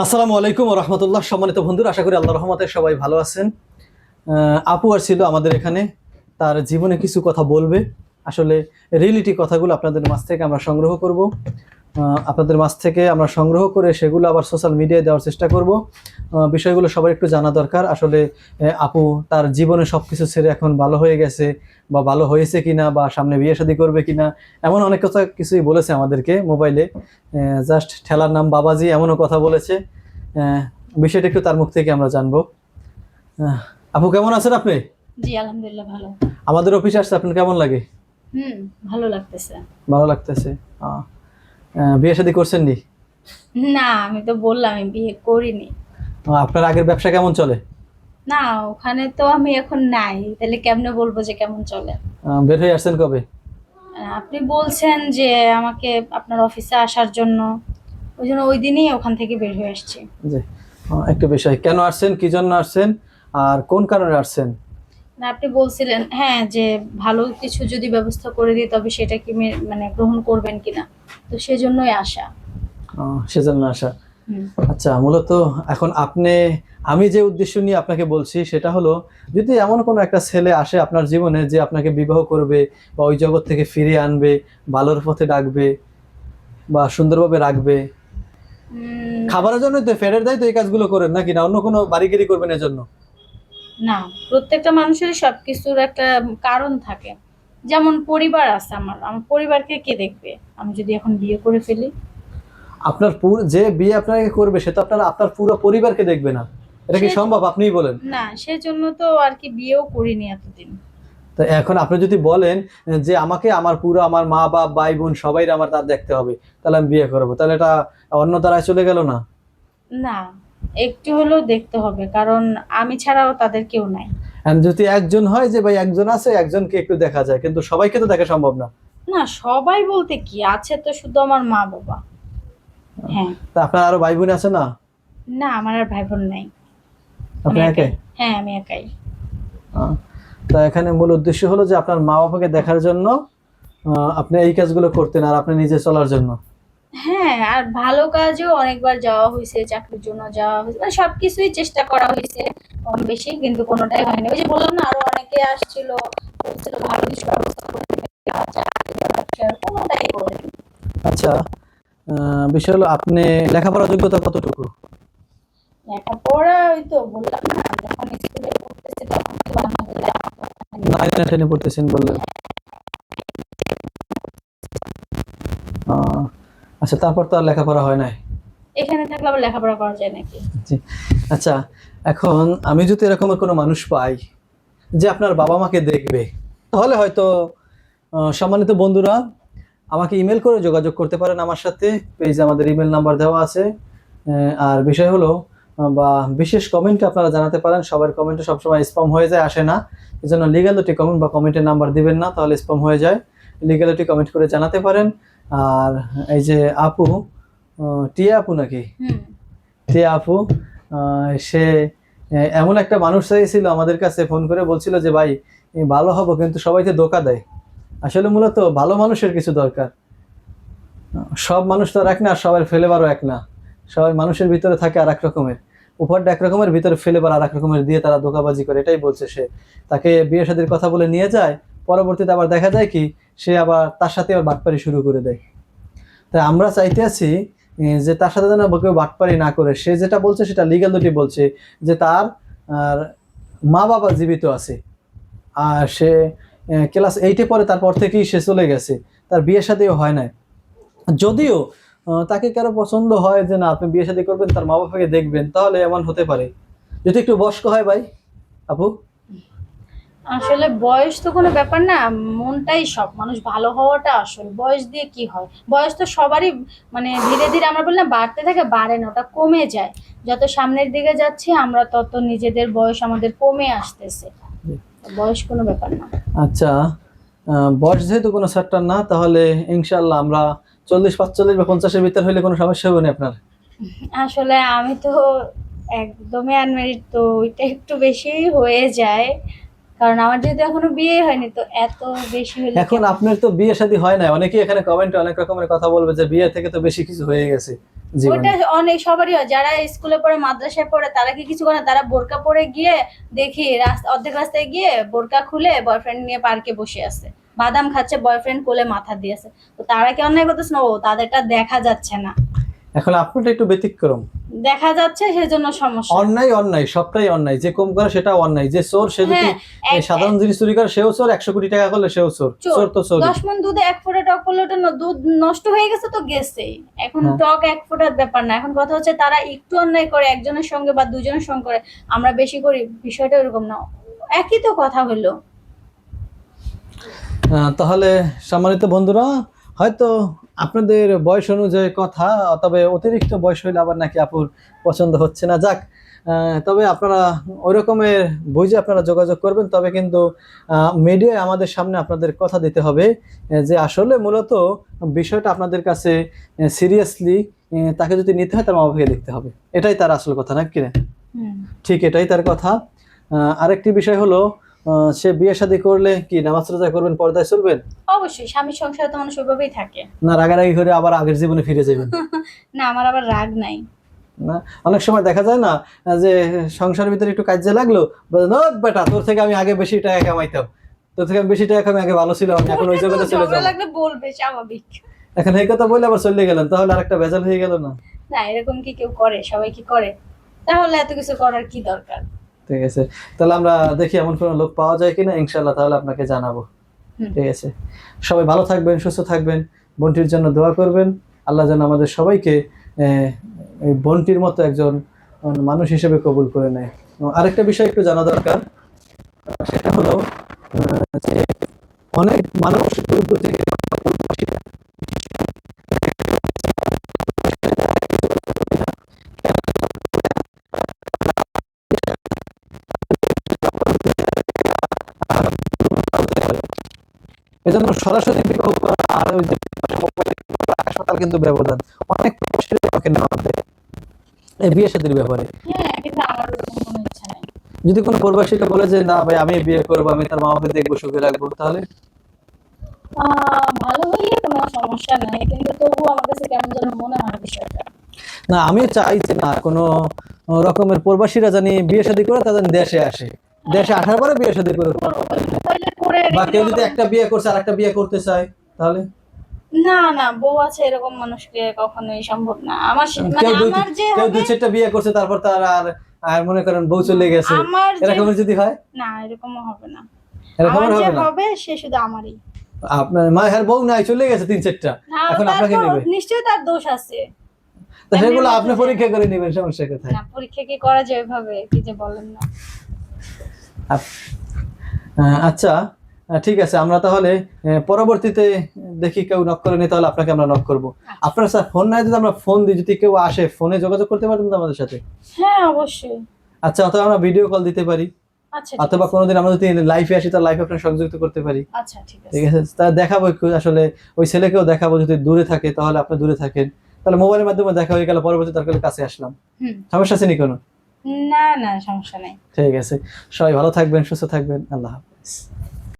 আসসালামু আলাইকুম রহমতুল্লাহ। সম্মানিত বন্ধুরা, আশা করি আল্লাহ রহমতে সবাই ভালো আছেন। আপু আর ছিল আমাদের এখানে, তার জীবনে কিছু কথা বলবে। আসলে রিয়েলিটি কথাগুলো আপনাদের মাছ থেকে আমরা সংগ্রহ করব। আপনাদের মাছ থেকে আমরা সংগ্রহ করে সেগুলো আবার সোশ্যাল মিডিয়ায় দেওয়ার চেষ্টা করব। বিষয়গুলো সবার একটু জানা দরকার। আসলে আপু তার জীবনে সব কিছু ছেড়ে এখন ভালো হয়ে গেছে বা ভালো হয়েছে কিনা বা সামনে বিয়ে শাদী করবে কিনা এমন অনেক কথা কিছুই বলেছে আমাদেরকে মোবাইলে জাস্ট ঠেলার নাম বাবাজি এমনও কথা বলেছে। বিষয়টা একটু তার মুখ থেকে আমরা জানব। আপু কেমন আছেন আপনি? জি আলহামদুলিল্লাহ ভালো। আমাদের অফিসে আসছে আপনার কেমন লাগে? হুম ভালো লাগতেছে। ভালো লাগতেছে। আহ, বিয়ে শাদী করছেন নি? না আমি তো বললাম আমি বিয়ে করিনি। আহ, আপনার আগের ব্যবসা কেমন চলে? না ওখানে তো আমি এখন নাই। তাহলে কেমনে বলব যে কেমন চলে? বের হয়ে আসছেন কবে? আপনি বলছেন যে আমাকে আপনার অফিসে আসার জন্য। ওই জন্য ওই দিনই ওখান থেকে বের হয়ে আসছি। জি। একটু বিষয় কেন আসছেন কি জন্য আসছেন আর কোন কারণে আসছেন? না আপনি বলছিলেন হ্যাঁ যে ভালো কিছু যদি ব্যবস্থা করে দিই তবে সেটা কি মানে গ্রহণ করবেন কিনা? তো সেজন্যই আসা। সেজন্য আসা। আচ্ছা মূলত এখন আপনি আমি যে উদ্দেশ্য নিয়ে আপনাকে বলছি সেটা হলো যদি এমন কোনো একটা ছেলে আসে আপনার জীবনে যে আপনাকে বিবাহ করবে বা ওই জগৎ থেকে ফিরিয়ে আনবে ভালোর পথে ডাকবে বা সুন্দরভাবে রাখবে? খাবারের জন্য তো ফেরের দেয় তো এই কাজগুলো করেন নাকি না? অন্য কোনো বাড়িগিরি করবেন এর জন্য না প্রত্যেকটা মানুষেরই সবকিছুর একটা কারণ থাকে। যেমন পরিবার আছে আমার আমার পরিবারকে কে দেখবে? আমি যদি এখন বিয়ে করে ফেলি। আপনার পুর- যে বিয়ে আপনাকে করবে সে তো আপনার আপনার পুরো পরিবারকে দেখবে না। এটা কি সম্ভব? আপনিই বলেন। না সেজন্য তো আর কি বিয়েও করিনি এতদিন। তো এখন আপনি যদি বলেন যে আমাকে আমার পুরো আমার মা বাপ ভাই বোন সবাই আমার তার দেখতে হবে তাহলে আমি বিয়ে করব। তাহলে এটা অন্য দ্বারায় চলে গেল না? না একটু হলেও দেখতে হবে কারণ আমি ছাড়াও তাদের কেউ নাই। যদি একজন হয় যে ভাই একজন আছে একজনকে একটু দেখা যায় কিন্তু সবাইকে তো দেখা সম্ভব না। না সবাই বলতে কি আছে তো শুধু আমার মা বাবা। হ্যাঁ। তা আপনার আরও ভাই বোন আছে না? না আমার আর ভাই বোন নাই। আপনি একাই। হ্যাঁ আমি একাই। তা এখানে মূল উদ্দেশ্য হলো যে আপনার মা বাবাকে দেখার জন্য আপনি এই কাজগুলো করতেন আর আপনি নিজে চলার জন্য। হ্যাঁ আর ভালো কাজও অনেকবার যাওয়া হয়েছে চাকরির জন্য যাওয়া হয়েছে মানে সবকিছুই চেষ্টা করা হয়েছে কম বেশি কিন্তু কোনোটাই হয়নি। ওই যে বললাম না আরও অনেকে আসছিল বলছিল ভালো কিছু ব্যবস্থা করে কোনোটাই করেনি। আচ্ছা বিষয় হলো আপনি লেখাপড়ার যোগ্যতা কতটুকু? লেখাপড়া ওই তো বললাম না যখন স্কুলে পড়তেছি তখন টেনে পড়তেছেন বললেন। আচ্ছা তারপর তো আর লেখাপড়া হয় নাই? এখানে থাকলে আবার লেখাপড়া করা যায় নাকি? জি। আচ্ছা এখন আমি যদি এরকমের কোনো মানুষ পাই যে আপনার বাবা মাকে দেখবে তাহলে হয়তো সম্মানিত বন্ধুরা আমাকে ইমেল করে যোগাযোগ করতে পারেন আমার সাথে। পেজে আমাদের ইমেল নাম্বার দেওয়া আছে। আর বিষয় হলো বা বিশেষ কমেন্ট আপনারা জানাতে পারেন। সবার কমেন্টে সবসময় স্পাম হয়ে যায় আসে না। এজন্য জন্য লিগালিটি কমেন্ট বা কমেন্টের নাম্বার দিবেন না তাহলে স্পাম হয়ে যায়। লিগালিটি কমেন্ট করে জানাতে পারেন। আর এই যে আপু টিয়া আপু নাকি? হুম। যে আপু সে এমন একটা মানুষ চাইছিল আমাদের কাছে ফোন করে বলছিল যে ভাই ভালো হব কিন্তু সবাইকে ধোকা দেয়। আসলে মূলত ভালো মানুষের কিছু দরকার। সব মানুষ তো আর এক না আর সবার ফেলেবারও এক না। সবাই মানুষের ভিতরে থাকে আর এক রকমের। উপহারটা এক রকমের ভিতরে ফেলেবার আর এক রকমের দিয়ে তারা ধোকাবাজি করে এটাই বলছে সে। তাকে বিয়ে শাদীর কথা বলে নিয়ে যায় পরবর্তীতে আবার দেখা যায় কি, সে আবার তার সাথে আবার বাটপারি শুরু করে দেয়। তাই আমরা চাইতে আছি যে তার সাথে যেন কেউ বাটপারি না করে, সে যেটা বলছে সেটা লিগাল দুটি বলছে, যে তার আর মা বাবা জীবিত আছে। আর সে ক্লাস এইটে পরে তারপর থেকেই সে চলে গেছে। তার বিয়ে শাদীও হয় নাই। যদিও তাকে কারও পছন্দ হয় যে না, আপনি বিয়ে শাদী করবেন, তার মা বাবাকে দেখবেন, তাহলে এমন হতে পারে। যদি একটু বয়স্ক হয় ভাই, আপু? আসলে বয়স তো কোনো ব্যাপার না মনটাই সব। মানুষ ভালো হওয়াটা আসল। বয়স দিয়ে কি হয়? বয়স তো সবারই মানে ধীরে ধীরে আমরা বললাম বাড়তে থাকে বাড়ে না ওটা কমে যায়। যত সামনের দিকে যাচ্ছি আমরা তত নিজেদের বয়স আমাদের কমে আসতেছে। বয়স কোনো ব্যাপার না। আচ্ছা বয়স যেহেতু কোনো ফ্যাক্টর না তাহলে ইনশাল্লাহ আমরা চল্লিশ পাঁচচল্লিশ বা পঞ্চাশের ভিতর হলে কোনো সমস্যা হবে না আপনার? আসলে আমি তো একদমই আনমেরিড তো ওইটা একটু বেশিই হয়ে যায়। কারণ আমার যেহেতু এখনও বিয়ে হয়নি তো এত বেশি হলে এখন আপনার তো বিয়ে শাদী হয় না অনেকেই এখানে কমেন্টে অনেক রকমের কথা বলবে যে বিয়ে থেকে তো বেশি কিছু হয়ে গেছে ওইটা অনেক সবারই হয় যারা স্কুলে পড়ে মাদ্রাসায় পড়ে তারা কি কিছু করে না? তারা বোরকা পরে গিয়ে দেখি রাস্তা অর্ধেক রাস্তায় গিয়ে বোরকা খুলে বয়ফ্রেন্ড নিয়ে পার্কে বসে আছে। বাদাম খাচ্ছে বয়ফ্রেন্ড কোলে মাথা দিয়েছে। তো তারা কি অন্যায় করতেছে? না ও তাদেরটা দেখা যাচ্ছে না। এখন আপনারটা একটু ব্যতিক্রম। দেখা যাচ্ছে সেজন্য সমস্যা। অন্যায় অন্যায় সবটাই অন্যায়। যে কম করে সেটা অন্যায়। যে চোর সে যদি হ্যাঁ, সাধারণ জিনিস চুরি করে সেও চোর। একশো কোটি টাকা করলে সেও চোর। চোর। তো চোর দশ মন দুধে এক ফোঁটা টক করলে ওটা দুধ নষ্ট হয়ে গেছে তো গেছেই। এখন হ্যাঁ। টক এক ফোঁটার ব্যাপার না। এখন কথা হচ্ছে তারা একটু অন্যায় করে একজনের সঙ্গে বা দুজনের সঙ্গে করে। আমরা বেশি করি। বিষয়টা এরকম না। একই তো কথা হলো। তাহলে সম্মানিত বন্ধুরা হয়তো আপনাদের বয়স অনুযায়ী কথা তবে অতিরিক্ত বয়স হইলে আবার নাকি আপুর পছন্দ হচ্ছে না। যাক তবে আপনারা ওই রকমের বুঝে আপনারা যোগাযোগ করবেন তবে কিন্তু মিডিয়ায় আমাদের সামনে আপনাদের কথা দিতে হবে যে আসলে মূলত বিষয়টা আপনাদের কাছে সিরিয়াসলি তাকে যদি নিতে হয় তার মা বাবাকে দেখতে হবে। এটাই তার আসল কথা না হুম। ঠিক এটাই তার কথা। আরেকটি বিষয় হলো সে বিয়ে শাদী করলে কি নামাজ রোজা করবেন পর্দায় চলবেন? অবশ্যই স্বামী সংসারে তো মানুষ ওইভাবেই থাকে। না রাগারাগি করে আবার আগের জীবনে ফিরে যাবেন? না আমার আবার রাগ নাই। না অনেক সময় দেখা যায় না যে সংসারের ভিতরে একটু কাজে লাগল বেটা তোর থেকে আমি আগে বেশি টাকা কামাইতাম। তোর থেকে আমি বেশি টাকা আমি আগে ভালো ছিলাম এখন ওই জগতে চলে যাব। লাগলে বলবে স্বাভাবিক। এখন এই কথা বলে আবার চলে গেলেন তাহলে আরেকটা ভেজাল হয়ে গেল না? না এরকম কি কেউ করে? সবাই কি করে? তাহলে এত কিছু করার কি দরকার? ঠিক আছে? তাহলে আমরা দেখি এমন কোনো লোক পাওয়া যায় কিনা ইনশাল্লাহ তাহলে আপনাকে জানাব। ঠিক আছে? সবাই ভালো থাকবেন সুস্থ থাকবেন বোনটির জন্য দোয়া করবেন। আল্লাহ যেন আমাদের সবাইকে আহ, এই বোনটির মতো একজন মানুষ হিসেবে কবুল করে নেয়। আরেকটা বিষয় একটু জানা দরকার সেটা হলো যে অনেক মানুষ দূর থেকে এজন্য সরাসরি করা আর ওই যে হাসপাতাল কিন্তু ব্যবধান। অনেক আমাকে নেওয়া এই বিয়ে শাদীর ব্যাপারে। হ্যাঁ যদি কোনো প্রবাসীকে বলে যে না ভাই আমি বিয়ে করব আমি তার মা বাবাকে দেখব সুখে রাখব তাহলে? ভালো হইলে কোনো সমস্যা নাই কিন্তু তবুও আমার কাছে কেমন যেন মনে হয় বিষয়টা। না আমিও চাই যে না কোনো রকমের প্রবাসীরা জানি বিয়ে শাদী করে তাদের দেশে আসে। দেশে আসার পরে বিয়ে শাদী করে। তাহলে করে বা কেউ যদি একটা বিয়ে করছে আর একটা বিয়ে করতে চায় তাহলে? না না বউ আছে এরকম মানুষকে কখনোই সম্ভব না। আমার মানে আমার যে কেউ দুই চারটা বিয়ে করছে তারপর তার আর আর মনে করেন বউ চলে গেছে। এরকমের যদি হয়? না এরকমও হবে না। এরকম হবে না? হবে সে শুধু আমারই। আপনার মায়ের বউ নাই চলে গেছে তিন চারটা। এখন আপনাকে নেবে। নিশ্চয়ই তার দোষ আছে। তো সেগুলো আপনি পরীক্ষা করে নেবেন সমস্যা কোথায়? না পরীক্ষা কি করা যায় এভাবে কি যে বলেন না। আচ্ছা ঠিক আছে আমরা তাহলে পরবর্তীতে দেখি কেউ নক করে নি তাহলে আপনাকে আমরা নক করব। আপনার স্যার ফোন নাই যদি আমরা ফোন দিই যদি কেউ আসে ফোনে যোগাযোগ করতে পারবেন তো আমাদের সাথে? হ্যাঁ অবশ্যই। আচ্ছা অথবা আমরা ভিডিও কল দিতে পারি। আচ্ছা অথবা। কোনোদিন আমরা যদি লাইফে আসি তার লাইফে আপনার সংযুক্ত করতে পারি। আচ্ছা ঠিক আছে। ঠিক আছে তা দেখাবো আসলে ওই ছেলেকেও দেখাবো যদি দূরে থাকে তাহলে আপনি দূরে থাকেন। তাহলে মোবাইলের মাধ্যমে দেখা হয়ে গেল পরবর্তী তার কাছে আসলাম। সমস্যা আছে নি কোনো? না না সমস্যা নাই। ঠিক আছে। সবাই ভালো থাকবেন সুস্থ থাকবেন। আল্লাহ হাফেজ।